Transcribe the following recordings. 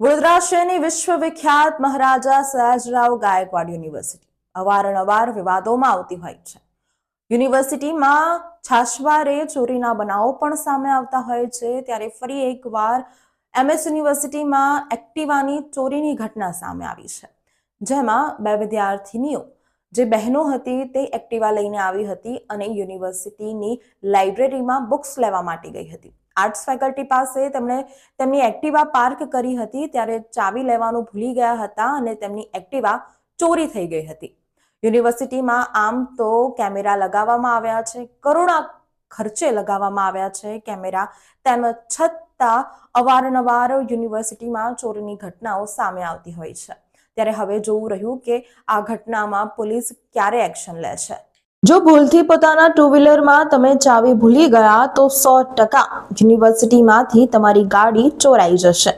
વડોદરા શહેરની વિશ્વવિખ્યાત મહારાજા સયાજરાવ ગાયકવાડ યુનિવર્સિટી. અવારનવાર વિવાદોમાં આવતી હોય છે. યુનિવર્સિટીમાં છાશવારે ચોરીના બનાવો પણ સામે આવતા હોય છે. ત્યારે ફરી એકવાર એમએસ યુનિવર્સિટીમાં એક્ટિવાની ચોરીની ઘટના સામે આવી છે. જેમાં બે વિદ્યાર્થિનીઓ, જે બહેનો હતી તે એક્ટિવા લઈને આવી હતી અને યુનિવર્સિટીની લાઇબ્રેરીમાં બુક્સ લેવા માટે ગઈ હતી. આર્ટ્સ ફેકલ્ટી પાસે તેમણે તેમની એક્ટિવા પાર્ક કરી હતી, ત્યારે ચાવી લેવાનું ભૂલી ગયા હતા અને તેમની એક્ટિવા ચોરી થઈ ગઈ હતી. યુનિવર્સિટીમાં આમ તો કેમેરા લગાવવામાં આવ્યા છે, કરોડા ખર્ચે લગાવવામાં આવ્યા છે કેમેરા તેમજ છતાં અવારનવાર યુનિવર્સિટીમાં ચોરીની ઘટનાઓ સામે આવતી હોય છે. ત્યારે હવે જોવું રહ્યું કે આ ઘટનામાં પોલીસ ક્યારે એક્શન લે છે. જો ભૂલથી પોતાના ટુ વ્હીલરમાં તમે ચાવી ભૂલી ગયા તો સો ટકા યુનિવર્સિટીમાંથી તમારી ગાડી ચોરાઈ જશે.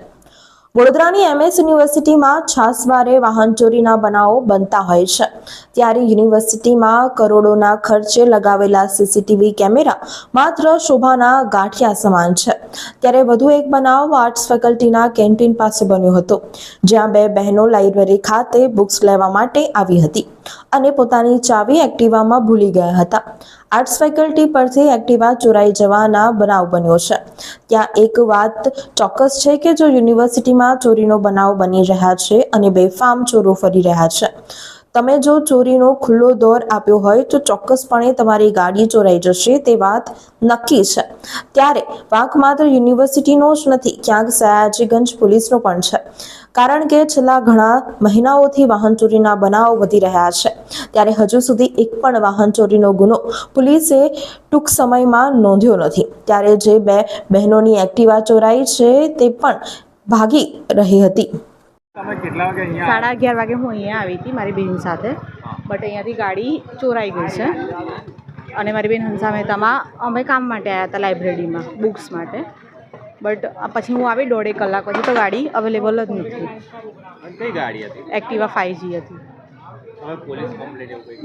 વડોદરાની એમએસ યુનિવર્સિટીમાં છાસવારે વાહન ચોરીના બનાવો બનતા હોય છે. ત્યારે યુનિવર્સિટીમાં કરોડોના ખર્ચે લગાવેલા સીસીટીવી કેમેરા માત્ર શોભાના ગાંઠિયા સમાન છે. ત્યારે વધુ એક બનાવ આર્ટ્સ ફેકલ્ટીના કેન્ટીન પાસે બન્યો હતો, જ્યાં બે બહેનો લાઇબ્રેરી ખાતે બુક્સ લેવા માટે આવી હતી અને પોતાની ચાવી એક્ટિવામાં ભૂલી ગયા હતા. આર્ટ્સ ફેકલ્ટી પરથી એક્ટિવા ચોરાઈ જવાના બનાવ બન્યો છે. ત્યાં એક વાત ચોક્કસ છે કે જો યુનિવર્સિટીમાં ચોરીનો બનાવ બની રહ્યા છે અને બેફામ ચોરો ફરી રહ્યા છે તમે જો ચોરીનો ખુલ્લો દોર આપ્યો હોય તો ચોક્કસપણે તમારી ગાડી ચોરાઈ જશે, તે વાત નક્કી છે. ત્યારે વાંક માત્ર યુનિવર્સિટીનો જ નથી, ક્યાંક સયાજીગંજ પોલીસનો પણ છે. કારણ કે છેલ્લા ઘણા મહિનાઓથી વાહન ચોરીના બનાવો વધી રહ્યા છે. ત્યારે હજુ સુધી એક પણ વાહન ચોરીનો ગુનો પોલીસે ટૂંક સમયમાં નોંધ્યો નથી. ત્યારે જે બે બહેનોની એક્ટિવા ચોરાઈ છે, તે પણ ભાગી રહી હતી. સાડા અગિયાર વાગે હું અહીંયા આવી હતી મારી બહેન સાથે. બટ અહીંયાથી ગાડી ચોરાઈ ગઈ છે. અને મારી બેન હંસા મહેતામાં અમે કામ માટે આવ્યા હતા લાઇબ્રેરીમાં બુક્સ માટે. બટ પછી હું આવી દોઢેક કલાક પછી તો ગાડી અવેલેબલ જ નથી. એક્ટિવા ફાઇવ જી હતી?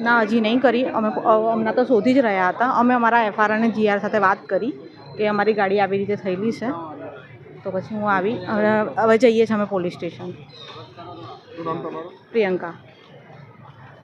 ના હજી નહીં કરી. અમે હમણાં તો શોધી જ રહ્યા હતા. અમે અમારા એફઆર અને જીઆર સાથે વાત કરી કે અમારી ગાડી આવી રીતે થયેલી છે. તો પછી હું આવી. હવે હવે જઈએ છીએ અમે પોલીસ સ્ટેશન. પ્રિયંકા.